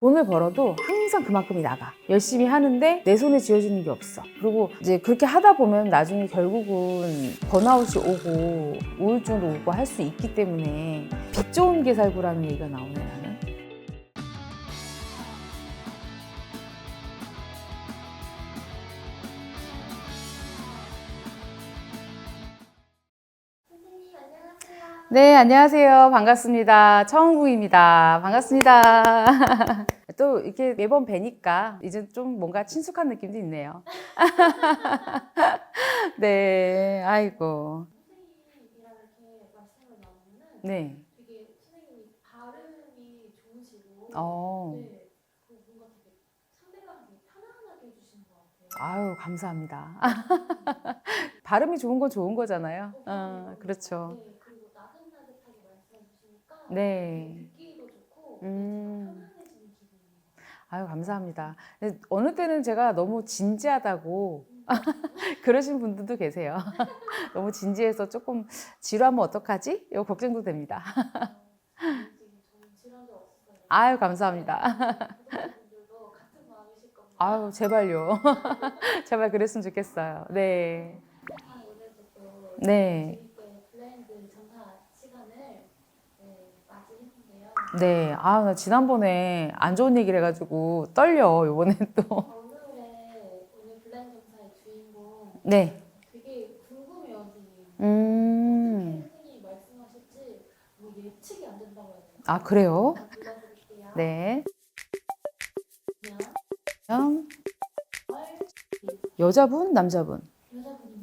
돈을 벌어도 항상 그만큼이 나가. 열심히 하는데 내 손에 쥐어지는 게 없어. 그리고 이제 그렇게 하다 보면 나중에 결국은 번아웃이 오고 우울증도 오고 할 수 있기 때문에 빚 좋은 게 살고라는 얘기가 나오네 나 네, 안녕하세요. 반갑습니다. 청구입니다. 반갑습니다. 또 이렇게 매번 뵈니까 이제 좀 뭔가 친숙한 느낌도 있네요. 네, 아이고. 네. 어. 아유, 감사합니다. 발음이 좋은 건 좋은 거잖아요. 어, 그렇죠. 네, 그리고 나긋나긋하게 말씀해 네. 좋고 음. 편안해지는. 아유, 감사합니다. 근데 어느 때는 제가 너무 진지하다고 그러신 분들도 계세요. 너무 진지해서 조금 지루하면 어떡하지? 이거 걱정도 됩니다. 질환도 없어요. 아유, 감사합니다. 구독자분들도 같은 마음이실 겁니다. 아유, 제발요. 제발 그랬으면 좋겠어요. 네. 아, 오늘도 또 네. 재밌게 블라인드 점사 시간을 네, 맞이했는데요. 네. 아, 나 지난번에 안 좋은 얘기를 해가지고 떨려, 요번엔 또. 오늘의 오늘 블라인드 점사의 주인공 네. 되게 궁금해요, 선생님. 음. 선생님이 말씀하실지 뭐 예측이 안 된다고 해야 되나? 아, 그래요? 불러드릴게요. 네. 그냥 여자분, 남자분.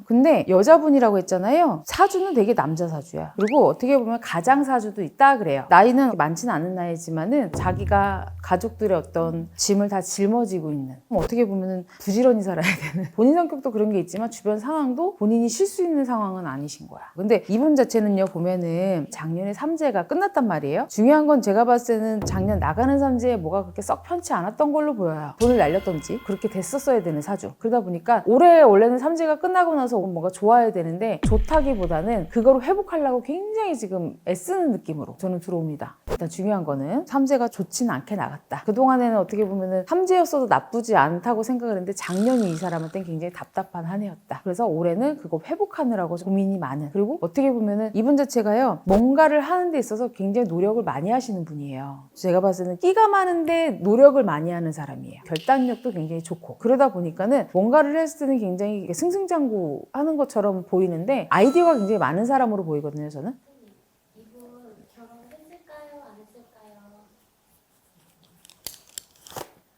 근데 여자분이라고 했잖아요. 사주는 되게 남자 사주야. 그리고 어떻게 보면 가장 사주도 있다 그래요. 나이는 많지는 않은 나이지만은 자기가 가족들의 어떤 짐을 다 짊어지고 있는. 어떻게 보면은 부지런히 살아야 되는. 본인 성격도 그런 게 있지만 주변 상황도 본인이 쉴 수 있는 상황은 아니신 거야. 근데 이분 자체는요 보면은 작년에 삼재가 끝났단 말이에요. 중요한 건 제가 봤을 때는 작년 나가는 삼재에 뭐가 그렇게 썩 편치 않았던 걸로 보여요. 돈을 날렸던지 그렇게 됐었어야 되는 사주. 그러다 보니까 올해 원래는 삼재가 끝나고 나서 뭔가 좋아야 되는데 좋다기보다는 그거를 회복하려고 굉장히 지금 애쓰는 느낌으로 저는 들어옵니다. 일단 중요한 거는 삼재가 좋지는 않게 나갔다. 그동안에는 어떻게 보면은 삼재였어도 나쁘지 않다고 생각을 했는데 작년이 이 사람한테는 굉장히 답답한 한 해였다. 그래서 올해는 그거 회복하느라고 고민이 많은. 그리고 어떻게 보면은 이분 자체가요, 뭔가를 하는 데 있어서 굉장히 노력을 많이 하시는 분이에요. 제가 봤을 때는 끼가 많은데 노력을 많이 하는 사람이에요. 결단력도 굉장히 좋고. 그러다 보니까는 뭔가를 했을 때는 굉장히 승승장구 하는 것처럼 보이는데 아이디어가 굉장히 많은 사람으로 보이거든요, 저는.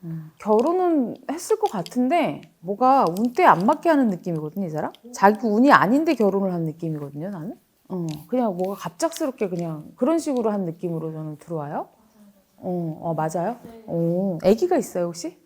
했을까요? 결혼은 했을 것 같은데 뭐가 운때 안 맞게 하는 느낌이거든요, 이 사람. 자기 운이 아닌데 결혼을 한 느낌이거든요, 나는. 어, 그냥 뭐가 갑작스럽게 그냥 그런 식으로 한 느낌으로 저는 들어와요. 어, 어 맞아요. 네, 어, 아기가 있어요 혹시?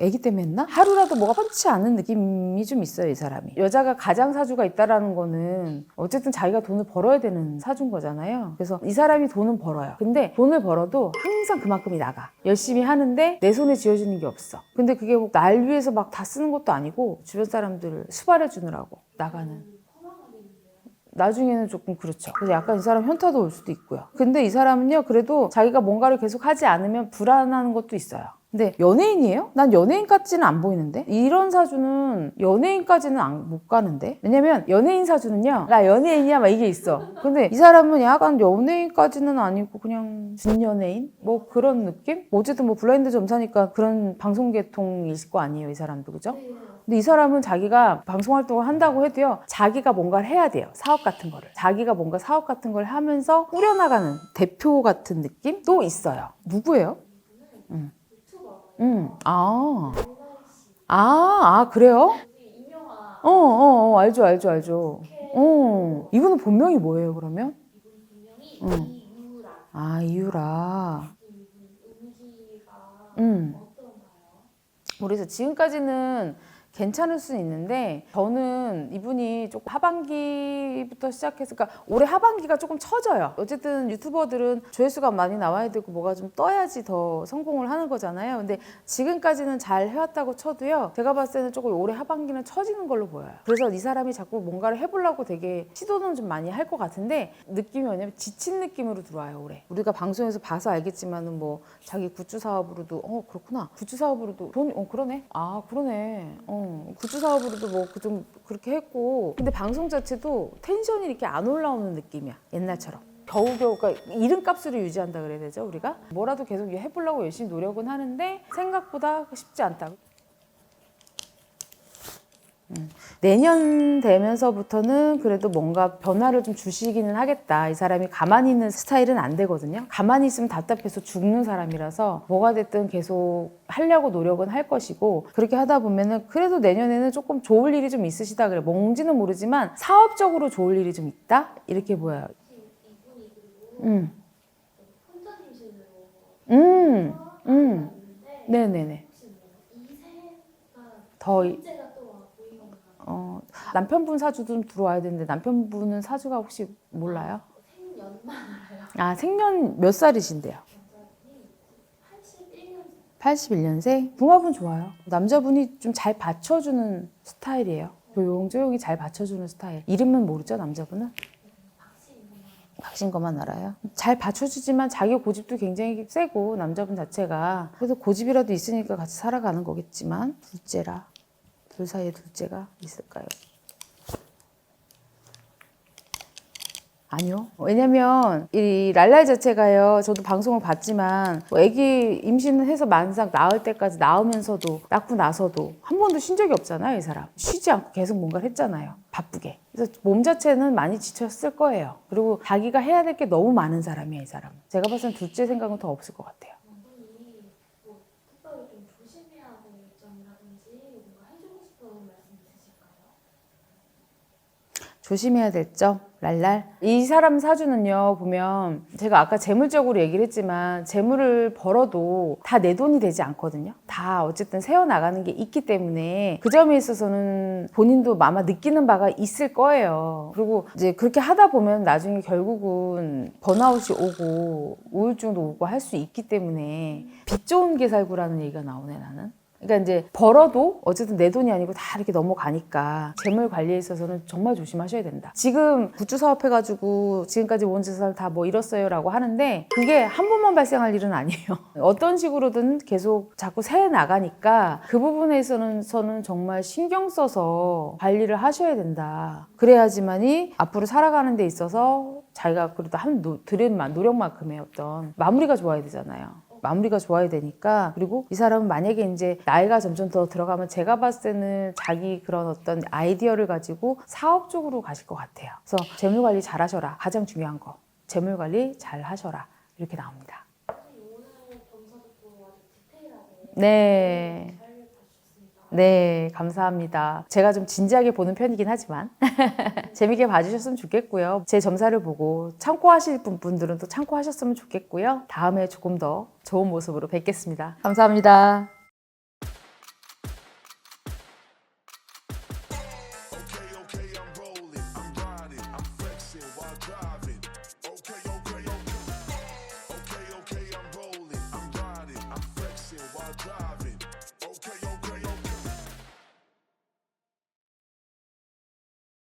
아기 때문에 했나? 하루라도 뭐가 펀치 않는 느낌이 좀 있어요, 이 사람이. 여자가 가장 사주가 있다라는 거는 어쨌든 자기가 돈을 벌어야 되는 사주인 거잖아요. 그래서 이 사람이 돈은 벌어요. 근데 돈을 벌어도 항상 그만큼이 나가. 열심히 하는데 내 손에 쥐어지는 게 없어. 근데 그게 뭐 날 위해서 막 다 쓰는 것도 아니고 주변 사람들을 수발해 주느라고 나가는. 나중에는 조금 그렇죠. 그래서 약간 이 사람 현타도 올 수도 있고요. 근데 이 사람은요, 그래도 자기가 뭔가를 계속 하지 않으면 불안한 것도 있어요. 근데 연예인이에요? 난 연예인까지는 안 보이는데? 이런 사주는 연예인까지는 안- 못 가는데? 왜냐면 연예인 사주는요, 나 연예인이야, 막 이게 있어. 근데 이 사람은 약간 연예인까지는 아니고 그냥 준연예인? 뭐 그런 느낌? 어쨌든 뭐 블라인드 점사니까 그런 방송계통일 거 아니에요, 이 사람도, 그죠? 네. 근데 이 사람은 자기가 방송 활동을 한다고 해도요, 자기가 뭔가를 해야 돼요. 사업 같은 거를. 자기가 뭔가 사업 같은 걸 하면서 꾸려나가는 대표 같은 느낌도 있어요. 누구예요? 유튜버 음, 아. 아, 아, 그래요? 어, 어, 어, 알죠, 알죠, 알죠. 어. 이분은 본명이 뭐예요, 그러면? 이유라. 아, 이유라. 음. 그래서 지금까지는 괜찮을 수는 있는데 저는 이분이 조금 하반기부터 시작해서 그러니까 올해 하반기가 조금 처져요. 어쨌든 유튜버들은 조회수가 많이 나와야 되고 뭐가 좀 떠야지 더 성공을 하는 거잖아요. 근데 지금까지는 잘 해왔다고 쳐도요. 제가 봤을 때는 조금 올해 하반기는 처지는 걸로 보여요. 그래서 이 사람이 자꾸 뭔가를 해보려고 되게 시도는 좀 많이 할 것 같은데 느낌이 뭐냐면 지친 느낌으로 들어와요 올해. 우리가 방송에서 봐서 알겠지만은 뭐 자기 굿즈 사업으로도 어 그렇구나 굿즈 사업으로도 돈어 그러네 아 그러네 어 굿즈 사업으로도 뭐그좀 그렇게 했고 근데 방송 자체도 텐션이 이렇게 안 올라오는 느낌이야 옛날처럼. 겨우겨우 그러니까 이름값으로 유지한다 그래야 되죠 우리가 뭐라도 계속 해보려고 열심히 노력은 하는데 생각보다 쉽지 않다. 내년 되면서부터는 그래도 뭔가 변화를 좀 주시기는 하겠다. 이 사람이 가만히 있는 스타일은 안 되거든요. 가만히 있으면 답답해서 죽는 사람이라서 뭐가 됐든 계속 하려고 노력은 할 것이고 그렇게 하다 보면은 그래도 내년에는 조금 좋을 일이 좀 있으시다 그래. 뭔지는 모르지만 사업적으로 좋을 일이 좀 있다? 이렇게 보여요. 음. 음. 음. 네네네. 더, 이- 어, 남편분 사주도 좀 들어와야 되는데 남편분은 사주가 혹시 몰라요? 생년만 알아요. 아, 생년 몇 살이신데요? 남자분이 81년 81년생? 궁합은 좋아요. 남자분이 좀 잘 받쳐주는 스타일이에요. 조용조용히 잘 받쳐주는 스타일. 이름은 모르죠, 남자분은? 박신 것만 알아요. 잘 받쳐주지만 자기 고집도 굉장히 세고, 남자분 자체가. 그래서 고집이라도 있으니까 같이 살아가는 거겠지만, 둘째라. 둘 사이에 둘째가 있을까요? 아니요. 왜냐면 이 랄랄 자체가요. 저도 방송을 봤지만 뭐 아기 임신해서 만삭 낳을 때까지 낳으면서도 낳고 나서도 한 번도 쉰 적이 없잖아요. 이 사람 쉬지 않고 계속 뭔가를 했잖아요. 바쁘게. 그래서 몸 자체는 많이 지쳤을 거예요. 그리고 자기가 해야 될 게 너무 많은 사람이에요. 이 사람. 제가 봤을 땐 둘째 생각은 더 없을 것 같아요. 이분이 뭐 특별히 좀 조심해야 될 점이라든지 뭔가 해주고 싶은 말씀 있으실까요? 조심해야 될 점, 랄랄. 이 사람 사주는요, 보면 제가 아까 재물적으로 얘기를 했지만 재물을 벌어도 다 내 돈이 되지 않거든요. 다 어쨌든 세워나가는 게 있기 때문에 그 점에 있어서는 본인도 아마 느끼는 바가 있을 거예요. 그리고 이제 그렇게 하다 보면 나중에 결국은 번아웃이 오고 우울증도 오고 할 수 있기 때문에 빚 좋은 게 살고라는 얘기가 나오네, 나는. 그러니까 이제 벌어도 어쨌든 내 돈이 아니고 다 이렇게 넘어가니까 재물 관리에 있어서는 정말 조심하셔야 된다. 지금 굿즈 사업 해가지고 지금까지 모은 재산을 다 뭐 잃었어요라고 하는데 그게 한 번만 발생할 일은 아니에요. 어떤 식으로든 계속 자꾸 새 나가니까 그 부분에 있어서는 정말 신경 써서 관리를 하셔야 된다. 그래야지만이 앞으로 살아가는 데 있어서 자기가 그래도 한 노, 만- 노력만큼의 어떤 마무리가 좋아야 되잖아요. 마무리가 좋아야 되니까 그리고 이 사람은 만약에 이제 나이가 점점 더 들어가면 제가 봤을 때는 자기 그런 어떤 아이디어를 가지고 사업 쪽으로 가실 것 같아요. 그래서 재물 관리 잘 하셔라. 가장 중요한 거. 재물 관리 잘 하셔라. 이렇게 나옵니다. 네. 네, 감사합니다. 제가 좀 진지하게 보는 편이긴 하지만 재밌게 봐주셨으면 좋겠고요. 제 점사를 보고 참고하실 분- 분들은 또 참고하셨으면 좋겠고요. 다음에 조금 더 좋은 모습으로 뵙겠습니다. 감사합니다.